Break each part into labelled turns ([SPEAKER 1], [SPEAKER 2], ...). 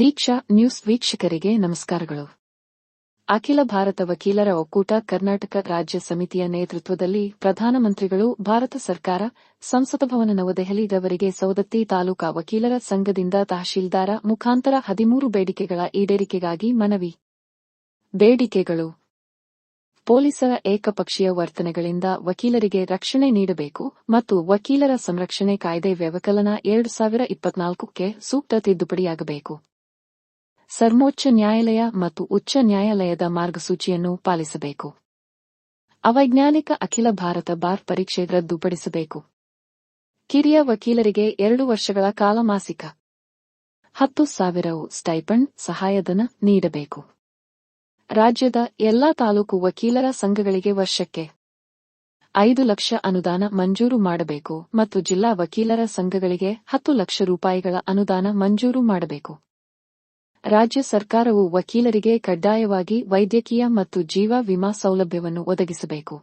[SPEAKER 1] ದೀಕ್ಷಾ news ವೀಕ್ಷಕರಿಗೆ ನಮಸ್ಕಾರಗಳು. ಅಖಿಲ ಭಾರತ ವಕೀಲರ ಒಕ್ಕೂಟ ಕರ್ನಾಟಕ ರಾಜ್ಯ ಸಮಿತಿಯ ನೇತೃತ್ವದಲ್ಲಿ ಪ್ರಧಾನಮಂತ್ರಿಗಳು, ಭಾರತ ಸರ್ಕಾರ, ಸಂಸದ ಭವನ ನವದೆಹಲಿಯವರಿಗೆ ಸೌದತ್ತಿ ತಾಲೂಕಾ ವಕೀಲರ ಸಂಘದಿಂದ ತಹಶೀಲ್ದಾರ ಮುಖಾಂತರ ಹದಿಮೂರು ಬೇಡಿಕೆಗಳ ಈಡೇರಿಕೆಗಾಗಿ ಮನವಿ. ಬೇಡಿಕೆಗಳು. ಪೊಲೀಸರ ಏಕಪಕ್ಷೀಯ ವರ್ತನೆಗಳಿಂದ ವಕೀಲರಿಗೆ ರಕ್ಷಣೆ ನೀಡಬೇಕು ಮತ್ತು ವಕೀಲರ ಸಂರಕ್ಷಣೆ ಕಾಯ್ದೆ ವ್ಯವಕಲನ ಎರಡು ಸಾವಿರ ಇಪ್ಪತ್ನಾಲ್ಕಕ್ಕೆ ಸೂಕ್ತ ತಿದ್ದುಪಡಿಯಾಗಬೇಕು. ಸರ್ವೋಚ್ಚ ನ್ಯಾಯಾಲಯ ಮತ್ತು ಉಚ್ಚ ನ್ಯಾಯಾಲಯದ ಮಾರ್ಗಸೂಚಿಯನ್ನು ಪಾಲಿಸಬೇಕು. ಅವೈಜ್ಞಾನಿಕ ಅಖಿಲ ಭಾರತ ಬಾರ್ ಪರೀಕ್ಷೆ ರದ್ದುಪಡಿಸಬೇಕು. ಕಿರಿಯ ವಕೀಲರಿಗೆ ಎರಡು ವರ್ಷಗಳ ಕಾಲ ಮಾಸಿಕ. ಹತ್ತು ಸಾವಿರವು ಸ್ಟೈಪಂಡ್ ಸಹಾಯಧನ ನೀಡಬೇಕು. ರಾಜ್ಯದ ಎಲ್ಲಾ ತಾಲೂಕು ವಕೀಲರ ಸಂಘಗಳಿಗೆ ವರ್ಷಕ್ಕೆ. ಐದು ಲಕ್ಷ ಅನುದಾನ ಮಂಜೂರು ಮಾಡಬೇಕು ಮತ್ತು ಜಿಲ್ಲಾ ವಕೀಲರ ಸಂಘಗಳಿಗೆ ಹತ್ತು ಲಕ್ಷ ರೂಪಾಯಿಗಳ ಅನುದಾನ ಮಂಜೂರು ಮಾಡಬೇಕು. ರಾಜ್ಯ ಸರ್ಕಾರವು ವಕೀಲರಿಗೆ ಕಡ್ಡಾಯವಾಗಿ ವೈದ್ಯಕೀಯ ಮತ್ತು ಜೀವ ವಿಮಾ ಸೌಲಭ್ಯವನ್ನು ಒದಗಿಸಬೇಕು.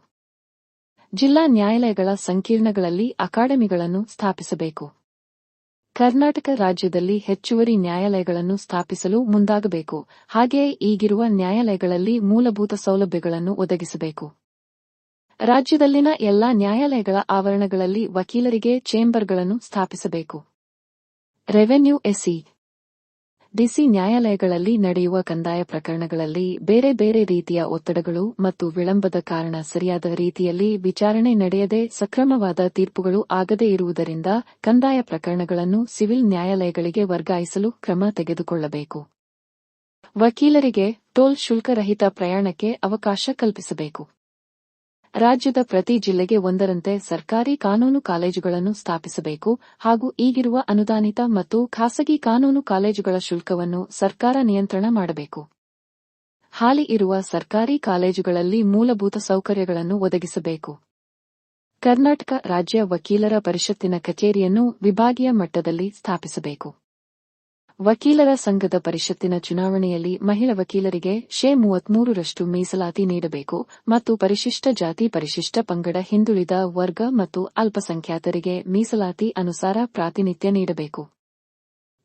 [SPEAKER 1] ಜಿಲ್ಲಾ ನ್ಯಾಯಾಲಯಗಳ ಸಂಕೀರ್ಣಗಳಲ್ಲಿ ಅಕಾಡೆಮಿಗಳನ್ನು ಸ್ಥಾಪಿಸಬೇಕು. ಕರ್ನಾಟಕ ರಾಜ್ಯದಲ್ಲಿ ಹೆಚ್ಚುವರಿ ನ್ಯಾಯಾಲಯಗಳನ್ನು ಸ್ಥಾಪಿಸಲು ಮುಂದಾಗಬೇಕು. ಹಾಗೆಯೇ ಈಗಿರುವ ನ್ಯಾಯಾಲಯಗಳಲ್ಲಿ ಮೂಲಭೂತ ಸೌಲಭ್ಯಗಳನ್ನು ಒದಗಿಸಬೇಕು. ರಾಜ್ಯದಲ್ಲಿನ ಎಲ್ಲಾ ನ್ಯಾಯಾಲಯಗಳ ಆವರಣಗಳಲ್ಲಿ ವಕೀಲರಿಗೆ ಚೇಂಬರ್ಗಳನ್ನು ಸ್ಥಾಪಿಸಬೇಕು. ರೆವೆನ್ಯೂ ಎಸ್ಸಿ ಡಿಸಿ ನ್ಯಾಯಾಲಯಗಳಲ್ಲಿ ನಡೆಯುವ ಕಂದಾಯ ಪ್ರಕರಣಗಳಲ್ಲಿ ಬೇರೆ ಬೇರೆ ರೀತಿಯ ಒತ್ತಡಗಳು ಮತ್ತು ವಿಳಂಬದ ಕಾರಣ ಸರಿಯಾದ ರೀತಿಯಲ್ಲಿ ವಿಚಾರಣೆ ನಡೆಯದೆ ಸಕ್ರಮವಾದ ತೀರ್ಪುಗಳು ಆಗದೇ ಇರುವುದರಿಂದ ಕಂದಾಯ ಪ್ರಕರಣಗಳನ್ನು ಸಿವಿಲ್ ನ್ಯಾಯಾಲಯಗಳಿಗೆ ವರ್ಗಾಯಿಸಲು ಕ್ರಮ ತೆಗೆದುಕೊಳ್ಳಬೇಕು. ವಕೀಲರಿಗೆ ಟೋಲ್ ಶುಲ್ಕರಹಿತ ಪ್ರಯಾಣಕ್ಕೆ ಅವಕಾಶ ಕಲ್ಪಿಸಬೇಕು. ರಾಜ್ಯದ ಪ್ರತಿ ಜಿಲ್ಲೆಗೆ ಒಂದರಂತೆ ಸರ್ಕಾರಿ ಕಾನೂನು ಕಾಲೇಜುಗಳನ್ನು ಸ್ಥಾಪಿಸಬೇಕು ಹಾಗೂ ಈಗಿರುವ ಅನುದಾನಿತ ಮತ್ತು ಖಾಸಗಿ ಕಾನೂನು ಕಾಲೇಜುಗಳ ಶುಲ್ಕವನ್ನು ಸರ್ಕಾರ ನಿಯಂತ್ರಣ ಮಾಡಬೇಕು. ಹಾಲಿ ಇರುವ ಸರ್ಕಾರಿ ಕಾಲೇಜುಗಳಲ್ಲಿ ಮೂಲಭೂತ ಸೌಕರ್ಯಗಳನ್ನು ಒದಗಿಸಬೇಕು. ಕರ್ನಾಟಕ ರಾಜ್ಯ ವಕೀಲರ ಪರಿಷತ್ತಿನ ಕಚೇರಿಯನ್ನು ವಿಭಾಗೀಯ ಮಟ್ಟದಲ್ಲಿ ಸ್ಥಾಪಿಸಬೇಕು. ವಕೀಲರ ಸಂಘದ ಪರಿಷತ್ತಿನ ಚುನಾವಣೆಯಲ್ಲಿ ಮಹಿಳಾ ವಕೀಲರಿಗೆ ಶೇ ಮೂವತ್ಮೂರರಷ್ಟು ಮೀಸಲಾತಿ ನೀಡಬೇಕು ಮತ್ತು ಪರಿಶಿಷ್ಟ ಜಾತಿ ಪರಿಶಿಷ್ಟ ಪಂಗಡ ಹಿಂದುಳಿದ ವರ್ಗ ಮತ್ತು ಅಲ್ಪಸಂಖ್ಯಾತರಿಗೆ ಮೀಸಲಾತಿ ಅನುಸಾರ ಪ್ರಾತಿನಿಧ್ಯ ನೀಡಬೇಕು.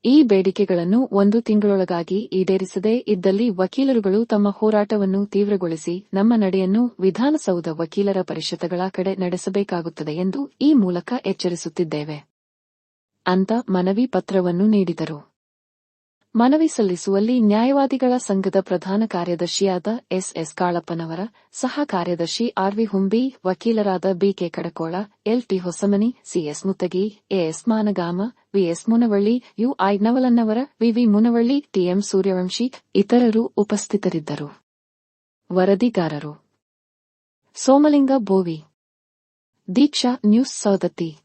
[SPEAKER 1] ಈ ಬೇಡಿಕೆಗಳನ್ನು ಒಂದು ತಿಂಗಳೊಳಗಾಗಿ ಈಡೇರಿಸದೇ ಇದ್ದಲ್ಲಿ ವಕೀಲರುಗಳು ತಮ್ಮ ಹೋರಾಟವನ್ನು ತೀವ್ರಗೊಳಿಸಿ ನಮ್ಮ ನಡೆಯನ್ನು ವಿಧಾನಸೌಧ ವಕೀಲರ ಪರಿಷತ್ಗಳ ಕಡೆ ನಡೆಸಬೇಕಾಗುತ್ತದೆ ಎಂದು ಈ ಮೂಲಕ ಎಚ್ಚರಿಸುತ್ತಿದ್ದೇವೆ. ಅಂತ ಮನವಿ ಪತ್ರವನ್ನು ನೀಡಿದರು. ಮನವಿ ಸಲ್ಲಿಸುವಲ್ಲಿ ನ್ಯಾಯವಾದಿಗಳ ಸಂಘದ ಪ್ರಧಾನ ಕಾರ್ಯದರ್ಶಿಯಾದ ಎಸ್ ಎಸ್ ಕಾಳಪ್ಪನವರ ಸಹ ಕಾರ್ಯದರ್ಶಿ ಆರ್ವಿ ಹುಂಬಿ, ವಕೀಲರಾದ BK Kadakol LT Hosamani CS Muttagi AS Managama VS Munavalli UI Navalannavar VV Munavalli TM Suryavanshi ಇತರರು ಉಪಸ್ಥಿತರಿದ್ದರು. ವರದಿಗಾರರು. ಸೋಮಲಿಂಗ ಬೋವಿ. ದೀಕ್ಷಾ ನ್ಯೂಸ್ ಸೌದತ್ತಿ